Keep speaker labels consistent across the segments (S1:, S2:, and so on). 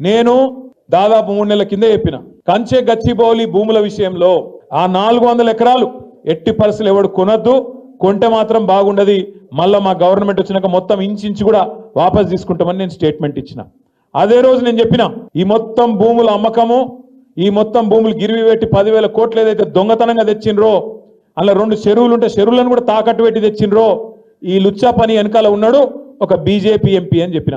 S1: నేను దాదాపు మూడు నెలల కింద చెప్పిన. కంచె గచ్చిబౌలి భూముల విషయంలో ఆ నాలుగు వందల ఎకరాలు ఎట్టి పరిస్థితులు ఎవడు కొనద్దు. కొంటే మాత్రం బాగుండదు. మళ్ళా మా గవర్నమెంట్ వచ్చినాక మొత్తం ఇంచించి కూడా వాపస్ తీసుకుంటామని నేను స్టేట్మెంట్ ఇచ్చిన. అదే రోజు నేను చెప్పిన ఈ మొత్తం భూముల అమ్మకము ఈ మొత్తం భూములు గిరివి పెట్టి పదివేల కోట్లు ఏదైతే దొంగతనంగా తెచ్చిండ్రో అలా రెండు చెరువులు ఉంటే చెరువులను కూడా తాకట్టు పెట్టి తెచ్చిండ్రో ఈ లుచ్చా పని వెనకాల ఉన్నాడు ఒక బీజేపీ ఎంపీ అని చెప్పిన.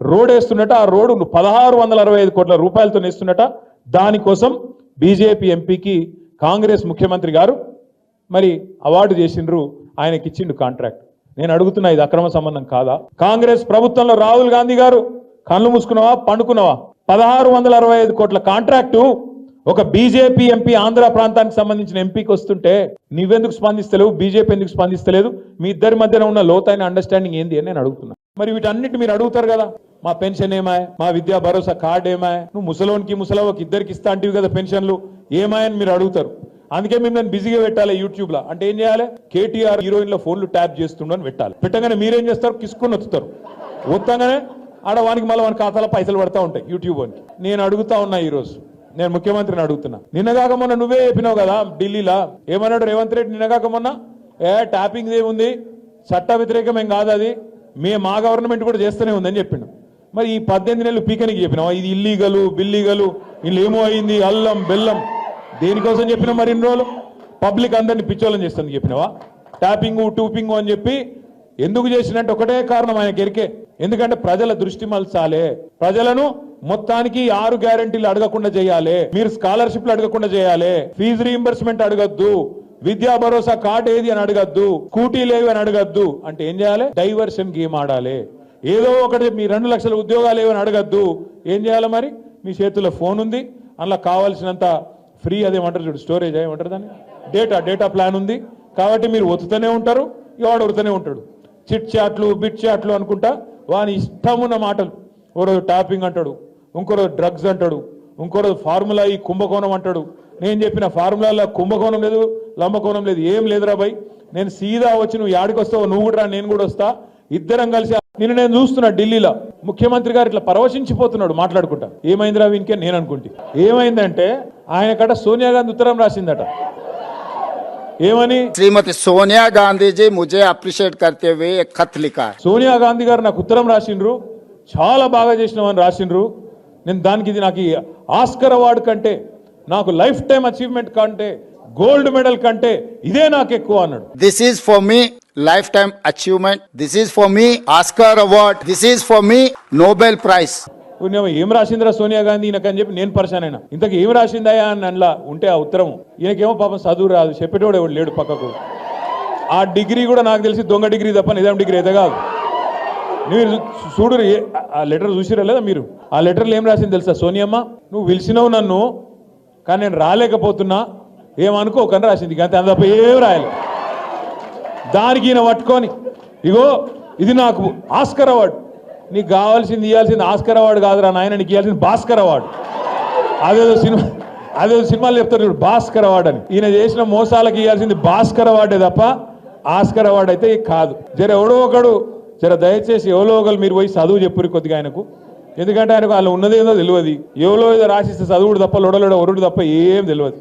S1: రోడ్ వేస్తున్నట ఆ రోడ్డు పదహారు వందల అరవై ఐదు కోట్ల రూపాయలతో వేస్తున్నట దానికోసం బీజేపీ ఎంపీకి కాంగ్రెస్ ముఖ్యమంత్రి గారు మరి అవార్డు చేసిండ్రు ఆయనకి ఇచ్చిండు కాంట్రాక్ట్. నేను అడుగుతున్నా ఇది అక్రమ సంబంధం కాదా? కాంగ్రెస్ ప్రభుత్వంలో రాహుల్ గాంధీ గారు కళ్ళు మూసుకున్నావా పండుకున్నావా? పదహారు వందల అరవై ఐదు కోట్ల కాంట్రాక్టు ఒక బీజేపీ ఎంపీ ఆంధ్ర ప్రాంతానికి సంబంధించిన ఎంపీకి వస్తుంటే నువ్వెందుకు స్పందిస్తలేవు? బీజేపీ ఎందుకు స్పందిస్తలేదు? మీ ఇద్దరి మధ్యన ఉన్న లోతైన అండర్స్టాండింగ్ ఏంది? అని నేను అడుగుతున్నా. మరి వీటన్నిటి మీరు అడుగుతారు కదా? మా పెన్షన్ ఏమాయ్? మా విద్యా భరోసా కార్డు ఏమాయ్? నువ్వు ముసలోనికి ముసలవకి ఇద్దరికి ఇస్తా అంటివి కదా పెన్షన్లు. ఏమాయని మీరు అడుగుతారు. అందుకే మేము నేను బిజీగా పెట్టాలి యూట్యూబ్లో అంటే ఏం చేయాలి? కేటీఆర్ హీరోయిన్ల ఫోన్లు ట్యాప్ చేస్తుండని పెట్టాలి. పెట్టగానే మీరేం చేస్తారు? కిసుకొని వత్తుతారు. వత్తంగానే ఆడ వానికి మళ్ళీ వాని ఖాతాలో పైసలు పడతా ఉంటాయి యూట్యూబ్ అని నేను అడుగుతా ఉన్నా ఈరోజు. నేను ముఖ్యమంత్రిని అడుగుతున్నా. నిన్నగాక మొన్న నువ్వే చెప్పినావు కదా ఢిల్లీలో. ఏమన్నాడు రేవంత్ రెడ్డి నిన్నగాక మొన్న? ఏ ట్యాపింగ్ ఏముంది? చట్ట వ్యతిరేకం ఏం కాదు అది. మేము మా గవర్నమెంట్ కూడా చేస్తూనే ఉందని చెప్పిండు. మరి ఈ పద్దెనిమిది నెలలు పీకనికి చెప్పినావా? ఇది ఇల్లీగలు బిల్లీగలు వీళ్ళు ఏమో అయింది అల్లం బెల్లం. దేనికోసం చెప్పినా మరి ఇన్ని రోజులు? పబ్లిక్ అందరిని పిచ్చోళ్ళని చేస్తుంది చెప్పినావా? ట్యాపింగ్ టూపింగ్ అని చెప్పి ఎందుకు చేసినట్టు ఒకటే కారణం ఆయన గెరికే ఎందుకంటే ప్రజల దృష్టి మలచాలే. ప్రజలను మొత్తానికి ఆరు గ్యారెంటీలు అడగకుండా చేయాలి. మీరు స్కాలర్షిప్లు అడగకుండా చేయాలి. ఫీజు రీంబర్స్మెంట్ అడగద్దు. విద్యా భరోసా కార్డు ఏది అని అడగద్దు స్కూటీ లేవి అని అడగద్దు. అంటే ఏం చేయాలి? డైవర్షన్ గేమ్ ఆడాలి. ఏదో ఒకటి మీ రెండు లక్షల ఉద్యోగాలు ఏవని అడగద్దు. ఏం చేయాలి మరి? మీ చేతిలో ఫోన్ ఉంది. అందులో కావాల్సినంత ఫ్రీ అదేమంటారు చూడు స్టోరేజ్ ఏమంటారు దాన్ని? డేటా డేటా ప్లాన్ ఉంది. కాబట్టి మీరు ఒత్తుతూనే ఉంటారు వాడు ఒరుతూనే ఉంటాడు. చిట్ చాట్లు బిట్ చాట్లు అనుకుంటా వాని ఇష్టమున్న మాటలు. ఒకరోజు రోజు టాపింగ్ అంటాడు ఇంకో రోజు డ్రగ్స్ అంటాడు ఇంకో రోజు ఫార్ములా ఈ కుంభకోణం అంటాడు. నేను చెప్పిన ఫార్ములాలో కుంభకోణం లేదు లంబకోణం లేదు ఏం లేదురా భయ్. నేను సీదా వచ్చి నువ్వు యాడికి వస్తావు నువ్వు కూడా నేను కూడా వస్తా. ఇద్దరం కలిసి నిన్ను నేను చూస్తున్నా ఢిల్లీలో. ముఖ్యమంత్రి గారు ఇట్లా పరవశించిపోతున్నాడు మాట్లాడుకుంటా. ఏమైందిరా వీనికే నేను అనుకుంటే. ఏమైందంటే ఆయన కట సోనియా గాంధీ ఉత్తరం రాసిందట. ఏమని?
S2: శ్రీమతి సోనియా గాంధీజీ ముజే అప్రిషియేట్ కర్తే హువే
S1: సోనియా గాంధీ గారు నాకు ఉత్తరం రాసిండ్రు చాలా బాగా చేసినామని రాసిండ్రు. నేను దానికి ఇది నాకు ఆస్కర్ అవార్డు కంటే నాకు లైఫ్ టైం అచీవ్మెంట్ కంటే గోల్డ్ మెడల్ కంటే ఇదే నాకు ఎక్కువ అన్నాడు.
S2: This is for me lifetime achievement. This is for me Oscar award. This is for me Nobel Prize.
S1: పుణ్యం ఏం రాసిందిరా సోనియా గాంధీ ఈయనకని చెప్పి నేను పరిశాన్ అయినా ఇంతకు ఏం రాసిందయా అని అందులో ఉంటే ఆ ఉత్తరం ఈయనకేమో పాపం చదువు రాదు చెప్పేటోడు ఎవడు లేడు పక్కకు. ఆ డిగ్రీ కూడా నాకు తెలిసి దొంగ డిగ్రీ తప్ప నిజాం డిగ్రీ అయితే కాదు. మీరు చూడు ఆ లెటర్ చూసిరా లేదా మీరు? ఆ లెటర్లో ఏం రాసింది తెలుసా సోనియమ్మ? నువ్వు పిలిచినావు నన్ను కానీ నేను రాలేకపోతున్నా ఏమనుకోకని రాసింది అంతే అంత తప్ప ఏం రాయలే దానికి ఈయన పట్టుకొని ఇగో ఇది నాకు ఆస్కర్ అవార్డు. నీకు కావాల్సింది ఇవ్వాల్సింది ఆస్కర్ అవార్డు కాదురా నాయన నీకు ఇవ్వాల్సింది భాస్కర్ అవార్డు. అదేదో సినిమా అదేదో సినిమాలు చెప్తారు చూడు భాస్కర్ అవార్డు అని. ఈయన చేసిన మోసాలకు ఇవ్వాల్సింది భాస్కర్ అవార్డే తప్ప ఆస్కర్ అవార్డు అయితే కాదు. జర ఎవడో ఒకడు జర దయచేసి ఎవరో ఒకరు మీరు పోయి చదువు చెప్పురు కొద్దిగా ఆయనకు. ఎందుకంటే ఆయనకు వాళ్ళు ఉన్నదేదో తెలియదు. ఎవరో ఏదో రాసిస్తే చదువుడు తప్ప లొడలోడ ఒరుడు తప్ప ఏం తెలియదు.